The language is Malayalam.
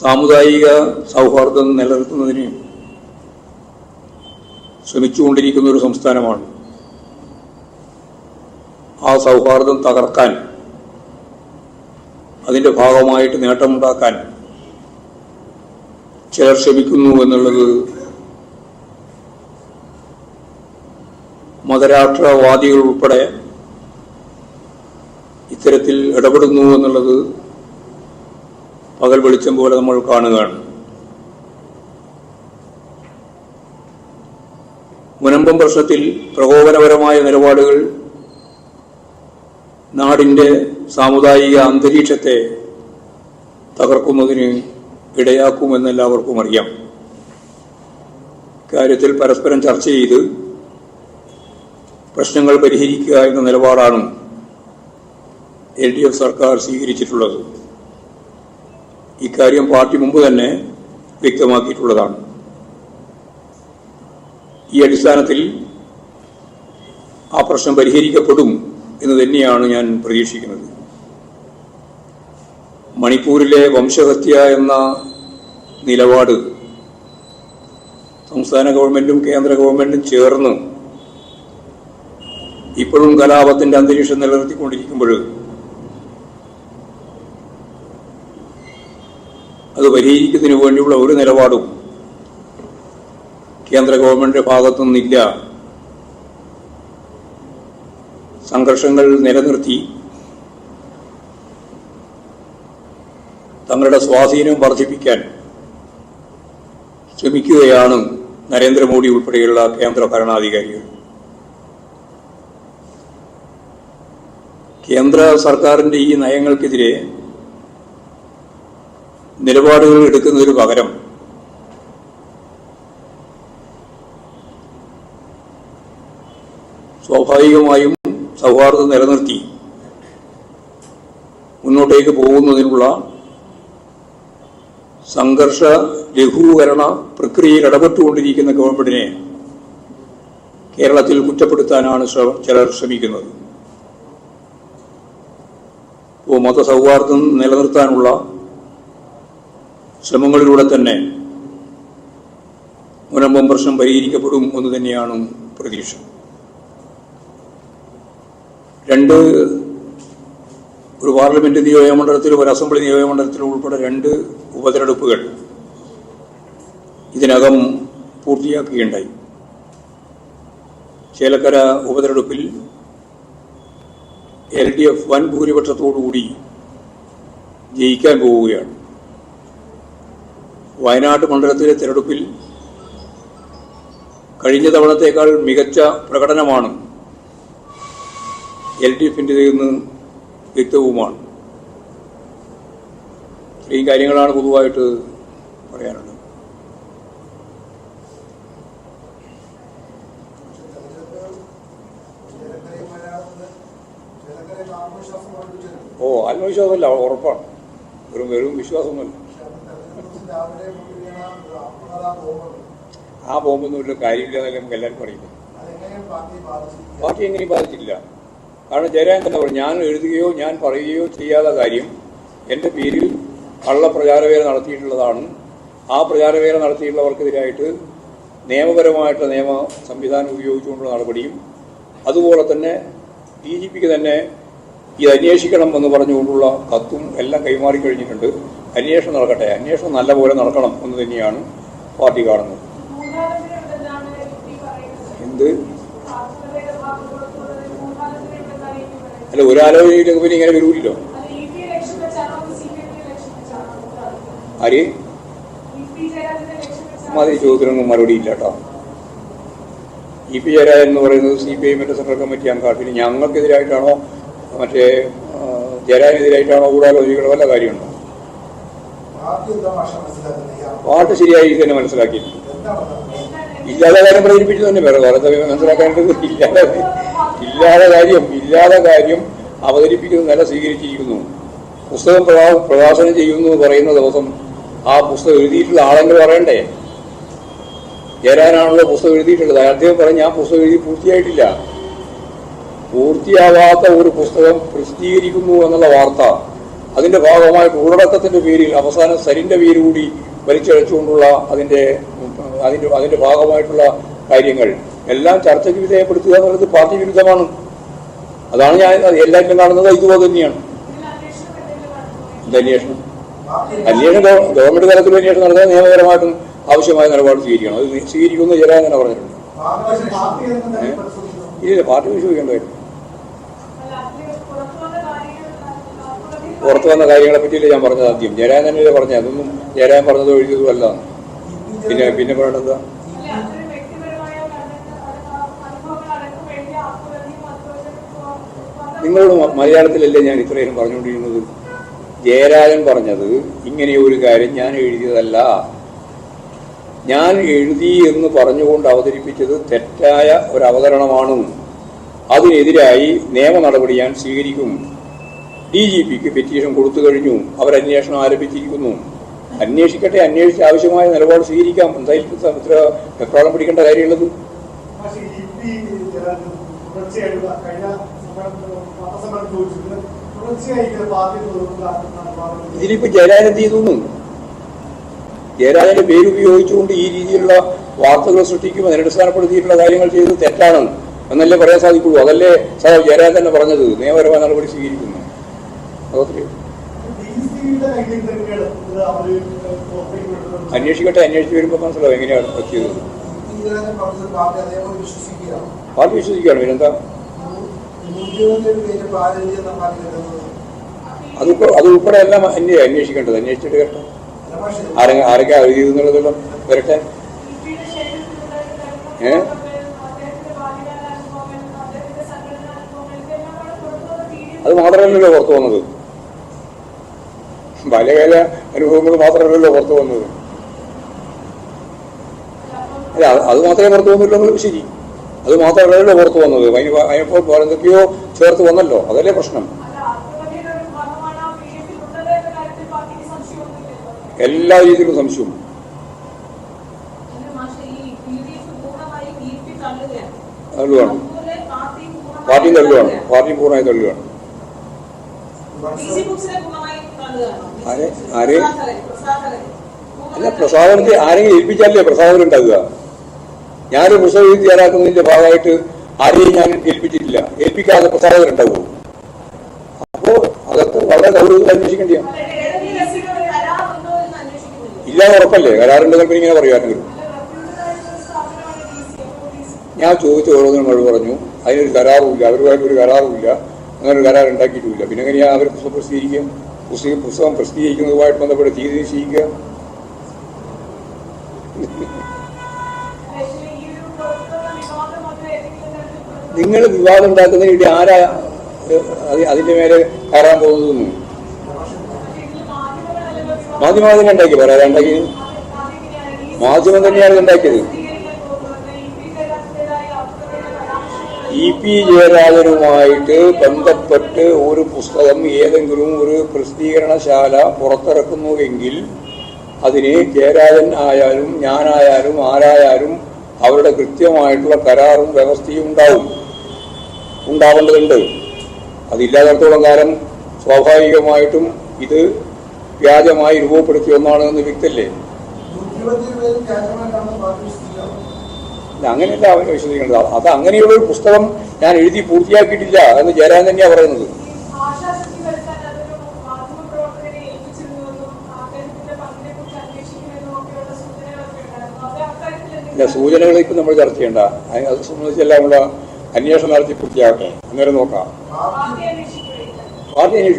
സാമുദായിക സൗഹാർദ്ദം നിലനിർത്തുന്നതിന് ശ്രമിച്ചുകൊണ്ടിരിക്കുന്ന ഒരു സംസ്ഥാനമാണ്. ആ സൗഹാർദ്ദം തകർക്കാൻ അതിന്റെ ഭാഗമായിട്ട് നേട്ടമുണ്ടാക്കാൻ ചിലർ ശ്രമിക്കുന്നു എന്നുള്ളത് മതരാഷ്ട്രവാദികൾ ഉൾപ്പെടെ ഇത്തരത്തിൽ ഇടപെടുന്നു എന്നുള്ളത് പകൽ വെളിച്ചം പോലെ നമ്മൾ കാണുകയാണ്. മുനമ്പം പ്രശ്നത്തിൽ പ്രകോപനപരമായ നിലപാടുകൾ നാടിന്റെ സാമുദായിക അന്തരീക്ഷത്തെ തകർക്കുന്നതിന് ഇടയാക്കുമെന്ന് എല്ലാവർക്കും അറിയാം. കാര്യത്തിൽ പരസ്പരം ചർച്ച ചെയ്ത് പ്രശ്നങ്ങൾ പരിഹരിക്കുക എന്ന നിലപാടാണ് എൽ ഡി എഫ് സർക്കാർ സ്വീകരിച്ചിട്ടുള്ളത്. ഇക്കാര്യം പാർട്ടി മുമ്പ് തന്നെ വ്യക്തമാക്കിയിട്ടുള്ളതാണ്. ഈ അടിസ്ഥാനത്തിൽ ആ പ്രശ്നം പരിഹരിക്കപ്പെടും എന്ന് തന്നെയാണ് ഞാൻ പ്രതീക്ഷിക്കുന്നത്. മണിപ്പൂരിലെ വംശഹത്യ എന്ന നിലപാട് സംസ്ഥാന ഗവൺമെന്റും കേന്ദ്ര ഗവൺമെന്റും ചേർന്ന് ഇപ്പോഴും കലാപത്തിന്റെ അന്തരീക്ഷം നിലനിർത്തിക്കൊണ്ടിരിക്കുമ്പോൾ അത് പരിഹരിക്കുന്നതിന് വേണ്ടിയുള്ള ഒരു നിലപാടും കേന്ദ്ര ഗവൺമെന്റിന്റെ ഭാഗത്തുനിന്നില്ല. സംഘർഷങ്ങൾ നിലനിർത്തി. തങ്ങളുടെ സ്വാധീനം വർദ്ധിപ്പിക്കാൻ ശ്രമിക്കുകയാണ് നരേന്ദ്രമോദി ഉൾപ്പെടെയുള്ള കേന്ദ്ര ഭരണാധികാരികൾ. കേന്ദ്ര സർക്കാരിന്റെ ഈ നയങ്ങൾക്കെതിരെ നിലപാടുകൾ എടുക്കുന്നതിന് പകരം സ്വാഭാവികമായും സൗഹാർദ്ദം നിലനിർത്തി മുന്നോട്ടേക്ക് പോകുന്നതിനുള്ള സംഘർഷ ലഘൂകരണ പ്രക്രിയയിൽ ഇടപെട്ടുകൊണ്ടിരിക്കുന്ന ഗവൺമെന്റിനെ കേരളത്തിൽ കുറ്റപ്പെടുത്താനാണ് ചിലർ ശ്രമിക്കുന്നത്. ഇപ്പോൾ മതസൗഹാർദ്ദം നിലനിർത്താനുള്ള ശ്രമങ്ങളിലൂടെ തന്നെ മുനമ്പം പ്രശ്നം പരിഹരിക്കപ്പെടും എന്ന് തന്നെയാണ് പ്രതീക്ഷ. രണ്ട് ഒരു പാർലമെന്റ് നിയോജകമണ്ഡലത്തിലും ഒരു അസംബ്ലി നിയോജകമണ്ഡലത്തിലും ഉൾപ്പെടെ രണ്ട് ഉപതെരഞ്ഞെടുപ്പുകൾ ഇതിനകം പൂർത്തിയാക്കുകയുണ്ടായി. ചേലക്കര ഉപതെരഞ്ഞെടുപ്പിൽ എൽ ഡി എഫ് വൻ ഭൂരിപക്ഷത്തോടുകൂടി ജയിക്കാൻ പോവുകയാണ്. വയനാട് മണ്ഡലത്തിലെ തെരഞ്ഞെടുപ്പിൽ കഴിഞ്ഞ തവണത്തേക്കാൾ മികച്ച പ്രകടനമാണ് എൽ ഡി എഫിന്റെതെന്ന് വ്യക്തവുമാണ്. ഇത്രയും കാര്യങ്ങളാണ് പൊതുവായിട്ട് പറയാനുള്ളത്. ഓ ആത്മവിശ്വാസമല്ല ഉറപ്പാണ്. വെറും വെറും വിശ്വാസമൊന്നുമല്ല. ആ ബോംബൊന്നും ഒരു കാര്യമില്ല എന്നല്ലേ നമുക്ക് എല്ലാവർക്കും അറിയില്ല പാർട്ടി എങ്ങനെയും ബാധിച്ചിട്ടില്ല. കാരണം ജയരാജൻ തന്നെ പറഞ്ഞു ഞാൻ എഴുതുകയോ ഞാൻ പറയുകയോ ചെയ്യാത്ത കാര്യം എന്റെ പേരിൽ കള്ള പ്രചാരവേല നടത്തിയിട്ടുള്ളതാണ്. ആ പ്രചാരവേല നടത്തിയിട്ടുള്ളവർക്കെതിരായിട്ട് നിയമപരമായിട്ട് നിയമ സംവിധാനം ഉപയോഗിച്ചുകൊണ്ടുള്ള നടപടിയും അതുപോലെ തന്നെ ഡി ജി പിക്ക് തന്നെ ഇത് അന്വേഷിക്കണം എന്ന് പറഞ്ഞുകൊണ്ടുള്ള കത്തും എല്ലാം കൈമാറി കഴിഞ്ഞിട്ടുണ്ട്. അന്വേഷണം നടക്കട്ടെ. അന്വേഷണം നല്ലപോലെ നടക്കണം എന്ന് തന്നെയാണ് പാർട്ടി കാണുന്നത്. എന്ത്? അല്ല ഒരു ആലോചനയിലേക്ക് പിന്നെ ഇങ്ങനെ വരൂല്ലോ ആര്? മാതിരി ചോദ്യത്തിനൊന്നും മറുപടി ഇല്ല കേട്ടോ. ഇ പി ജയരാജൻ എന്ന് പറയുന്നത് സി പി ഐമിന്റെ സെൻട്രൽ കമ്മിറ്റി അംഗമാണ് പിന്നെ ഞങ്ങൾക്കെതിരായിട്ടാണോ മറ്റേ ജയരാജനെതിരായിട്ടാണോ ഗൂഢാലോചനകളോ വല്ല കാര്യമുണ്ടോ? പാട്ട് ശരിയായി തന്നെ മനസ്സിലാക്കി. ഇല്ലാതെ കാര്യം പ്രചരിപ്പിച്ചു തന്നെ. വേറെ വേറെ മനസ്സിലാക്കേണ്ടത് ഇല്ലാതെ ഇല്ലാതെ കാര്യം ഇല്ലാതെ കാര്യം അവതരിപ്പിക്കുന്ന നില സ്വീകരിച്ചിരിക്കുന്നു. പുസ്തകം പ്രകാ- പ്രകാശനം ചെയ്യുന്നു എന്ന് പറയുന്ന ദിവസം ആ പുസ്തകം എഴുതിയിട്ടുള്ള ആളെങ്കിൽ പറയണ്ടേ? ചേരാനാണല്ലോ പുസ്തകം എഴുതിയിട്ടുള്ളത്. അദ്ദേഹം പറഞ്ഞ് ഞാൻ പുസ്തകം എഴുതി പൂർത്തിയായിട്ടില്ല. പൂർത്തിയാവാത്ത ഒരു പുസ്തകം പ്രസിദ്ധീകരിക്കുന്നു എന്നുള്ള വാർത്ത അതിന്റെ ഭാഗമായിട്ട് ഉള്ളടക്കത്തിന്റെ പേരിൽ അവസാനം സരിന്റെ പേര് കൂടി വലിച്ചഴച്ചുകൊണ്ടുള്ള അതിന്റെ അതിന്റെ അതിന്റെ ഭാഗമായിട്ടുള്ള കാര്യങ്ങൾ. എല്ലാം ചർച്ചയ്ക്ക് വിധേയപ്പെടുത്തുക എന്നുള്ളത് പാർട്ടി വിരുദ്ധമാണ്. അതാണ് ഞാൻ എല്ലാവരും കാണുന്നത്. ഇതുപോലെ തന്നെയാണ്. അന്വേഷണം. അന്വേഷണം ഗവൺമെന്റ് തലത്തിൽ അന്വേഷണം നടത്താൻ നിയമപരമായിട്ടും ആവശ്യമായ നിലപാട് സ്വീകരിക്കണം. അത് സ്വീകരിക്കുമെന്ന് ചില അങ്ങനെ പറഞ്ഞിട്ടുണ്ട്. ഇല്ല പാർട്ടി വിശ്വസിക്കേണ്ട പുറത്തു വന്ന കാര്യങ്ങളെ പറ്റിയില്ല ഞാൻ പറഞ്ഞത് ആദ്യം. ജയരാജൻ തന്നെയല്ലേ പറഞ്ഞത്. അതൊന്നും ജയരാജൻ പറഞ്ഞത് ഒഴിഞ്ഞതുമല്ല. പിന്നെ പിന്നെ പറയണത്? നിങ്ങളോട് മലയാളത്തിലല്ലേ ഞാൻ ഇത്രയും പറഞ്ഞുകൊണ്ടിരുന്നത്? ജയരാജൻ പറഞ്ഞത് ഇങ്ങനെ ഒരു കാര്യം ഞാൻ എഴുതിയതല്ല. ഞാൻ എഴുതി എന്ന് പറഞ്ഞുകൊണ്ട് അവതരിപ്പിച്ചത് തെറ്റായ ഒരു അവതരണമാണ്. അതിനെതിരായി നിയമ നടപടി ഞാൻ സ്വീകരിക്കും. ഡി ജി പിക്ക് പെറ്റീഷൻ കൊടുത്തു കഴിഞ്ഞു. അവരന്വേഷണം ആരംഭിച്ചിരിക്കുന്നു. അന്വേഷിക്കട്ടെ അന്വേഷിച്ച് ആവശ്യമായ നിലപാട് സ്വീകരിക്കാം. എന്തായാലും ഇത്ര വെപ്രാളം പിടിക്കേണ്ട കാര്യമുള്ളത്. ഇതിലിപ്പോ ജയരാജൻ എന്ത് ചെയ്തു ജയരാജന്റെ പേര് ഉപയോഗിച്ചുകൊണ്ട് ഈ രീതിയിലുള്ള വാർത്തകൾ സൃഷ്ടിക്കുമ്പോൾ അതിനടിസ്ഥാനപ്പെടുത്തിയിട്ടുള്ള കാര്യങ്ങൾ ചെയ്ത് തെറ്റാണ്. എന്നല്ലേ പറയാൻ സാധിക്കുള്ളൂ. അതല്ലേ സാർ ജയരാജൻ തന്നെ പറഞ്ഞത്. നിയമപരമായ നടപടി സ്വീകരിക്കുന്നു. അന്വേഷിക്കട്ടെ അന്വേഷിച്ച് വരുമ്പോൾ മനസ്സിലാവും എങ്ങനെയാണ് പറ്റിയത് പാർട്ടി വിശ്വസിക്കുകയാണ്? പിന്നെന്താ അതിപ്പോ അത് ഉൾപ്പെടെ എല്ലാം അന്യ അന്വേഷിക്കേണ്ടത്. അന്വേഷിച്ചിട്ട് കേട്ടോ ആരെ ആരൊക്കെ എഴുതിയതെന്നുള്ളതെല്ലാം വരട്ടെ. ഏ? അത് മാത്രമല്ലല്ലോ പുറത്തു വന്നത്. ബാല്യകാല അനുഭവങ്ങൾ മാത്രമല്ലല്ലോ പുറത്തു വന്നത്. അല്ല അത് മാത്രമേ പുറത്തു വന്നുള്ളൂ എന്നുള്ളത് ശരി. അത് മാത്രമല്ലല്ലോ പുറത്തു വന്നത്. അതിനിപ്പോൾ വേറെ എന്തൊക്കെയോ ചേർത്ത് വന്നല്ലോ. അതല്ലേ പ്രശ്നം. എല്ലാ രീതിയിലും സംശയവും. തള്ളുകയാണ് പാർട്ടിയും തള്ളുകയാണ് പാർട്ടിയും പൂർണമായി തള്ളുകയാണ്? അല്ല പ്രസാദനത്തെ ആരെങ്കിലും ഏൽപ്പിച്ചാലേ പ്രസാദനം ഉണ്ടാകുക ഞാനൊരു പ്രസവ വിധി തയ്യാറാക്കുന്നതിന്റെ ഭാഗമായിട്ട് ആരെയും ഞാൻ ഏൽപ്പിച്ചിട്ടില്ല. ഏൽപ്പിക്കാതെ പ്രസാദനം ഉണ്ടാവുമോ? അപ്പോ അതൊക്കെ വളരെ ഗൗരവത്തിൽ അന്വേഷിക്കേണ്ടിയാണ് ഇല്ലാതെ ഉറപ്പല്ലേ? കരാറുണ്ടെങ്കിൽ പിന്നെ ഇങ്ങനെ പറയുമായിരുന്നെങ്കിലും ഞാൻ ചോദിച്ച ഓരോന്നിനും മഴ പറഞ്ഞു. അതിനൊരു കരാറുമില്ല അവരുമായിട്ട് ഒരു കരാറുമില്ല അങ്ങനെ ഒരു കരാർ ഉണ്ടാക്കിയിട്ടുമില്ല. പിന്നെ എങ്ങനെയാ അവർ പുസ്തകം പ്രസിദ്ധീകരിക്കുക? പുസ്തകം പുസ്തകം പ്രസിദ്ധീകരിക്കുന്നതുമായിട്ട് ബന്ധപ്പെട്ട് തീയതി നിശ്ചയിക്കുക. നിങ്ങൾ വിവാദം ഉണ്ടാക്കുന്നതിന് വേണ്ടി ആരാ അതിന്റെ മേലെ കയറാൻ പോകുന്നതെന്ന്? മാധ്യമം തന്നെ ഉണ്ടാക്കി പറയാ ഉണ്ടാക്കി മാധ്യമം തന്നെയാണ് ഉണ്ടാക്കിയത്. ഇ പി ജയരാജനുമായിട്ട് ബന്ധപ്പെട്ട് ഒരു പുസ്തകം ഏതെങ്കിലും ഒരു പ്രസിദ്ധീകരണശാല പുറത്തിറക്കുന്നുവെങ്കിൽ അതിന് ജയരാജൻ ആയാലും ഞാനായാലും ആരായാലും അവരുടെ കൃത്യമായിട്ടുള്ള കരാറും വ്യവസ്ഥയും ഉണ്ടാവും. ഉണ്ടാവേണ്ടതുണ്ട്. അതില്ലാത്തടത്തോളം കാലം സ്വാഭാവികമായിട്ടും ഇത് വ്യാജമായി രൂപപ്പെടുത്തിയ ഒന്നാണ് എന്ന് വ്യക്തല്ലേ നൂറ്റിയൊന്നിന്റെ പേര് വ്യാജമായിട്ടാണ് പാർട്ടി വിശ്വസിക്കുകയാണ് ഇല്ല, അങ്ങനെയല്ല അവർ വിശദീകരിക്കേണ്ടത് അത് അങ്ങനെയുള്ള ഒരു പുസ്തകം ഞാൻ എഴുതി പൂർത്തിയാക്കിയിട്ടില്ല എന്ന് ജയരാജൻ തന്നെയാണ് പറയുന്നത്. ഇല്ല സൂചനകൾ ഇപ്പം നമ്മൾ ചർച്ച ചെയ്യേണ്ട. അത് സംബന്ധിച്ചെല്ലാം ഉള്ള അന്വേഷണം നടത്തി പൂർത്തിയാക്കട്ടെ. അന്നേരം നോക്കാം. പാർട്ടി അന്വേഷിക്കും